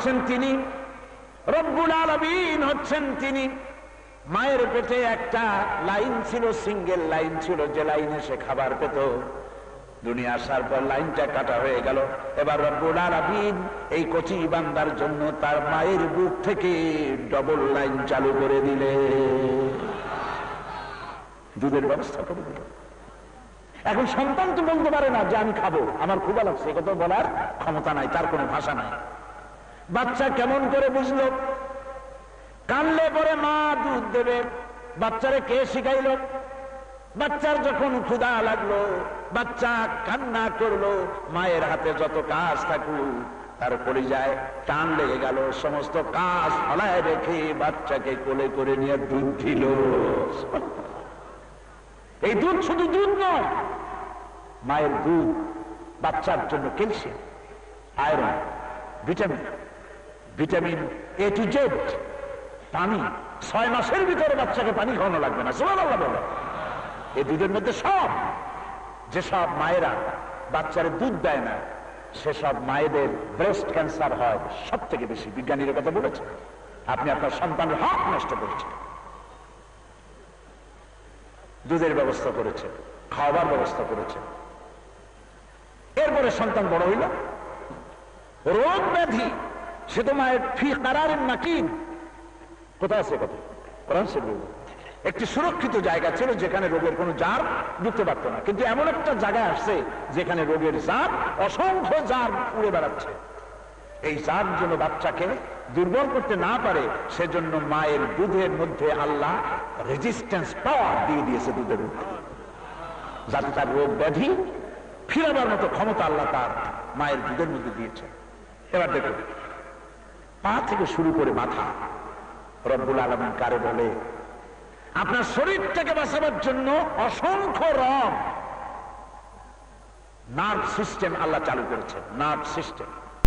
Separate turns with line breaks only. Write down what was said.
হচ্ছেন তিনি। রব্বুল আলমিন হচ্ছেন তিনি। মায়ের পেটে একটা লাইন ছিল, সিঙ্গেল লাইন ছিল, যে লাইনে সে খাবার পেত। দুনিয়া আসার পর লাইনটা কাটা হয়ে গেল। এবার রব্বুল আলামিন এই কচি বান্দার জন্য তার মায়ের বুক থেকে ডবল লাইন চালু করে দিলে। দুধের ব্যবস্থা করে দিল। এখন সন্তান তো বলতে পারে না যে আমি খাব। আমার খুব লাগছে কথা বলার ক্ষমতা নাই, তার কোনো ভাষা নাই। বাচ্চা কেমন করে বুঝলো? কানলে পরে মা দুধ দেবে। বাচ্চারে কে শিখাইল? বাচ্চার যখন ক্ষুধা লাগল, বাচ্চা কান্না করল, মায়ের হাতে যত কাজ থাকুক, তার যায় টান লেগে গেল, সমস্ত কাজ ফলায় রেখে বাচ্চাকে কোলে করে নিয়ে দুধ দিল। এই দুধ শুধু দুধ নয়, মায়ের দুধ বাচ্চার জন্য calcium, iron, vitamin vitamin A to Z পানি। ছয় মাসের ভিতরে বাচ্চাকে পানি খাওয়ানো লাগবে না। সোমান আল্লাহ বলে। এই দুধের মধ্যে সব, যেসব মায়েরা বাচ্চারে দুধ দেয় না, সেসব মায়েদের ব্রেস্ট ক্যান্সার হয় সব থেকে বেশি। বিজ্ঞানীরা কথা বলেছে। আপনি আপনার সন্তানের হাত নষ্ট করেছেন। দুধের ব্যবস্থা করেছে খাওয়াবার ব্যবস্থা করেছে। এরপরে সন্তান বড় হইল। রোগ ব্যাধি সে তো মায়ের ফি কারার নাকিন কোথায় আছে কথা? কোরআন শরীফে একটি সুরক্ষিত জায়গা ছিল যেখানে রোগের কোনো জার ঢুকতে পারত না। কিন্তু এমন একটা জায়গায় আসছে যেখানে রোগের জার, অসংখ্য জার উড়ে বেড়াচ্ছে। এই জার জন্য বাচ্চাকে দুর্বল করতে না পারে, সেজন্য মায়ের দুধের মধ্যে আল্লাহ রেজিস্ট্যান্স পাওয়ার দিয়ে দিয়েছে দুধের মধ্যে। যাতে তার রোগ ব্যাধি ফিরাবার মতো ক্ষমতা আল্লাহ তার মায়ের দুধের মধ্যে দিয়েছে। এবার দেখুন পা থেকে শুরু করে মাথা। রব্বুল আলমিন কারে বলে, আপনার শরীরটাকে বাঁচাবার জন্য অসংখ্য রং নার্ভ সিস্টেম আল্লাহ চালু করেছেন নার্ভ সিস্টেম